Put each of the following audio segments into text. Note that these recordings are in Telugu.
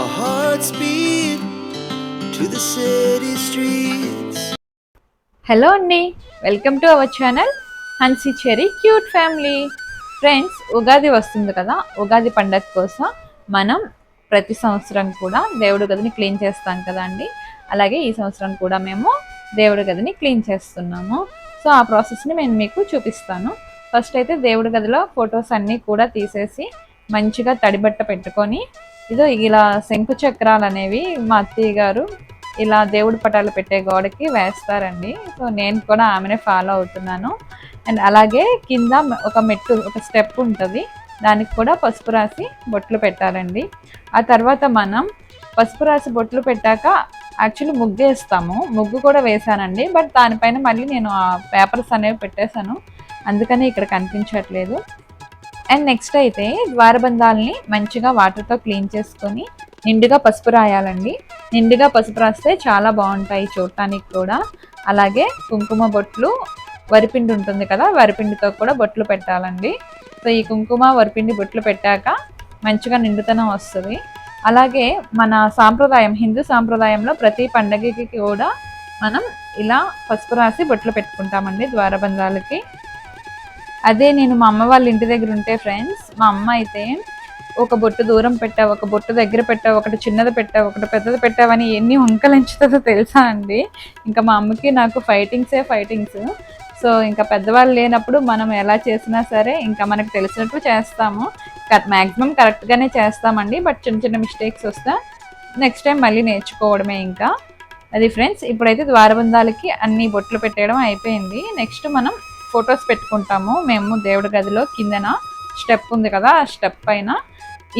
Our hearts beat to the city streets. Hello అండి welcome to our channel Hansi Cherry cute family friends Ugadi వస్తుంది కదా. ఉగాది పండగ కోసం మనం ప్రతి సంవత్సరం కూడా దేవుడి గదిని క్లీన్ చేస్తాం కదా అండి. అలాగే ఈ సంవత్సరం కూడా మేము దేవుడి గదిని క్లీన్ చేస్తున్నాము. సో ఆ ప్రాసెస్ని నేను మీకు చూపిస్తాను. ఫస్ట్ అయితే దేవుడి గదిలో ఫొటోస్ అన్నీ కూడా తీసేసి మంచిగా తడిబట్ట పెట్టుకొని ఇదో ఇలా శంకు చక్రాలు అనేవి మా అత్తయ్య గారు ఇలా దేవుడి పటాలు పెట్టే గోడకి వేస్తారండి. సో నేను కూడా ఆమెనే ఫాలో అవుతున్నాను. అండ్ అలాగే కింద ఒక మెట్టు ఒక స్టెప్ ఉంటుంది. దానికి కూడా పసుపు రాసి బొట్లు పెట్టాలండి. ఆ తర్వాత మనం పసుపు రాసి బొట్లు పెట్టాక యాక్చువల్లీ ముగ్గు వేస్తాము. ముగ్గు కూడా వేసానండి బట్ దానిపైన మళ్ళీ నేను ఆ పేపర్స్ అనేవి పెట్టేశాను. అందుకని ఇక్కడ కనిపించట్లేదు. అండ్ నెక్స్ట్ అయితే ద్వారబంధాలని మంచిగా వాటర్తో క్లీన్ చేసుకొని నిండుగా పసుపు రాయాలండి. నిండుగా పసుపు రాస్తే చాలా బాగుంటాయి చూడటానికి కూడా. అలాగే కుంకుమ బొట్లు వరిపిండి ఉంటుంది కదా వరిపిండితో కూడా బొట్లు పెట్టాలండి. సో ఈ కుంకుమ వరిపిండి బొట్లు పెట్టాక మంచిగా నిండుతనం వస్తుంది. అలాగే మన సాంప్రదాయం హిందూ సాంప్రదాయంలో ప్రతి పండగకి కూడా మనం ఇలా పసుపు రాసి బొట్లు పెట్టుకుంటామండి ద్వారబంధాలకి. అదే నేను మా అమ్మ వాళ్ళ ఇంటి దగ్గర ఉంటే ఫ్రెండ్స్ మా అమ్మ అయితే ఒక బొట్టు దూరం పెట్టావు ఒక బొట్టు దగ్గర పెట్టావు ఒకటి చిన్నది పెట్టావు ఒకటి పెద్దది పెట్టావని ఎన్ని వంకలించుతుందో తెలుసా అండి? ఇంకా మా అమ్మకి నాకు ఫైటింగ్సే ఫైటింగ్స్ సో ఇంకా పెద్దవాళ్ళు లేనప్పుడు మనం ఎలా చేసినా సరే ఇంకా మనకు తెలిసినట్టు చేస్తాము. మ్యాక్సిమం కరెక్ట్గానే చేస్తామండి బట్ చిన్న చిన్న మిస్టేక్స్ వస్తే నెక్స్ట్ టైం మళ్ళీ నేర్చుకోవడమే ఇంకా. అది ఫ్రెండ్స్ ఇప్పుడైతే ద్వారబంధాలకి అన్ని బొట్లు పెట్టేయడం అయిపోయింది. నెక్స్ట్ మనం ఫొటోస్ పెట్టుకుంటాము. మేము దేవుడి గదిలో కిందన స్టెప్ ఉంది కదా ఆ స్టెప్ పైన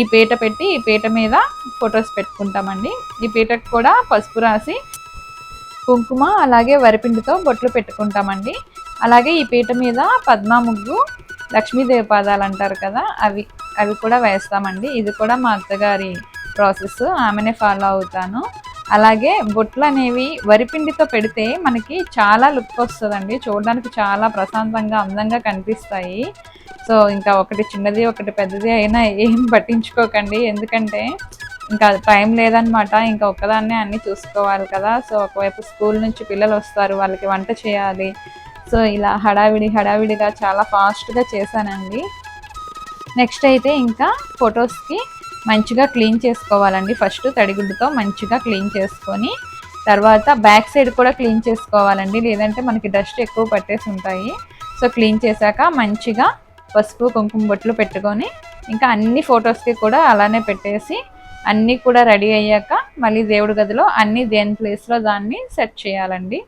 ఈ పీట పెట్టి ఈ పీట మీద ఫొటోస్ పెట్టుకుంటామండి. ఈ పీటకు కూడా పసుపు రాసి కుంకుమ అలాగే వరిపిండితో బొట్లు పెట్టుకుంటామండి. అలాగే ఈ పీట మీద పద్మా ముగ్గు లక్ష్మీదేవి పాదాలు అంటారు కదా అవి అవి కూడా వేస్తామండి. ఇది కూడా మా అత్తగారి ప్రాసెస్. ఆమెనే ఫాలో అవుతాను. అలాగే బొట్లు అనేవి వరిపిండితో పెడితే మనకి చాలా లుక్ వస్తుందండి. చూడడానికి చాలా ప్రశాంతంగా అందంగా కనిపిస్తాయి. సో ఇంకా ఒకటి చిన్నది ఒకటి పెద్దది అయినా ఏం పట్టించుకోకండి. ఎందుకంటే ఇంకా టైం లేదనమాట ఇంకా ఒక్కదాన్నే అన్నీ చూసుకోవాలి కదా. సో ఒకవైపు స్కూల్ నుంచి పిల్లలు వస్తారు వాళ్ళకి వంట చేయాలి. సో ఇలా హడావిడి హడావిడిగా చాలా ఫాస్ట్గా చేశానండి. నెక్స్ట్ అయితే ఇంకా ఫొటోస్కి మంచిగా క్లీన్ చేసుకోవాలండి. ఫస్ట్ తడిగుడ్డుతో మంచిగా క్లీన్ చేసుకొని తర్వాత బ్యాక్ సైడ్ కూడా క్లీన్ చేసుకోవాలండి. లేదంటే మనకి డస్ట్ ఎక్కువ పట్టేసి ఉంటాయి. సో క్లీన్ చేశాక మంచిగా పసుపు కుంకుమ బొట్లు పెట్టుకొని ఇంకా అన్ని ఫొటోస్కి కూడా అలానే పెట్టేసి అన్నీ కూడా రెడీ అయ్యాక మళ్ళీ దేవుడి గదిలో అన్ని దేని ప్లేస్లో దాన్ని సెట్ చేయాలండి.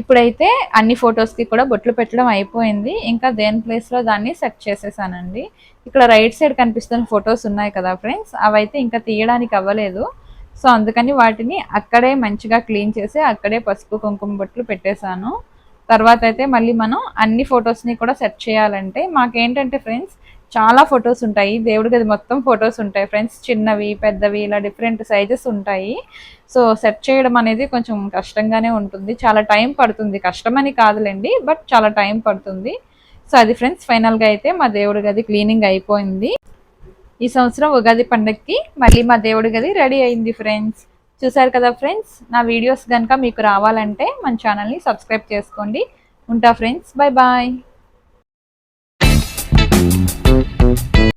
ఇప్పుడైతే అన్ని ఫొటోస్కి కూడా బొట్లు పెట్టడం అయిపోయింది. ఇంకా దేని ప్లేస్లో దాన్ని సెట్ చేసేసానండి. ఇక్కడ రైట్ సైడ్ కనిపిస్తున్న ఫొటోస్ ఉన్నాయి కదా ఫ్రెండ్స్ అవైతే ఇంకా తీయడానికి అవ్వలేదు. సో అందుకని వాటిని అక్కడే మంచిగా క్లీన్ చేసి అక్కడే పసుపు కుంకుమ బొట్లు పెట్టేశాను. తర్వాత అయితే మళ్ళీ మనం అన్ని ఫొటోస్ని కూడా సెట్ చేయాలంటే మాకేంటంటే ఫ్రెండ్స్ చాలా ఫొటోస్ ఉంటాయి. దేవుడి గది మొత్తం ఫొటోస్ ఉంటాయి. ఫ్రెండ్స్ చిన్నవి పెద్దవి ఇలా డిఫరెంట్ సైజెస్ ఉంటాయి. సో సెట్ చేయడం అనేది కొంచెం కష్టంగానే ఉంటుంది. చాలా టైం పడుతుంది. కష్టమని కాదులేండి బట్ చాలా టైం పడుతుంది. సో అది ఫ్రెండ్స్ ఫైనల్గా అయితే మా దేవుడి గది క్లీనింగ్ అయిపోయింది. ఈ సంవత్సరం ఉగాది పండగకి మళ్ళీ మా దేవుడి గది రెడీ అయింది ఫ్రెండ్స్. చూసారు కదా ఫ్రెండ్స్ నా వీడియోస్ కనుక మీకు రావాలంటే మన ఛానల్ని సబ్స్క్రైబ్ చేసుకోండి. ఉంటా ఫ్రెండ్స్ బాయ్ బాయ్.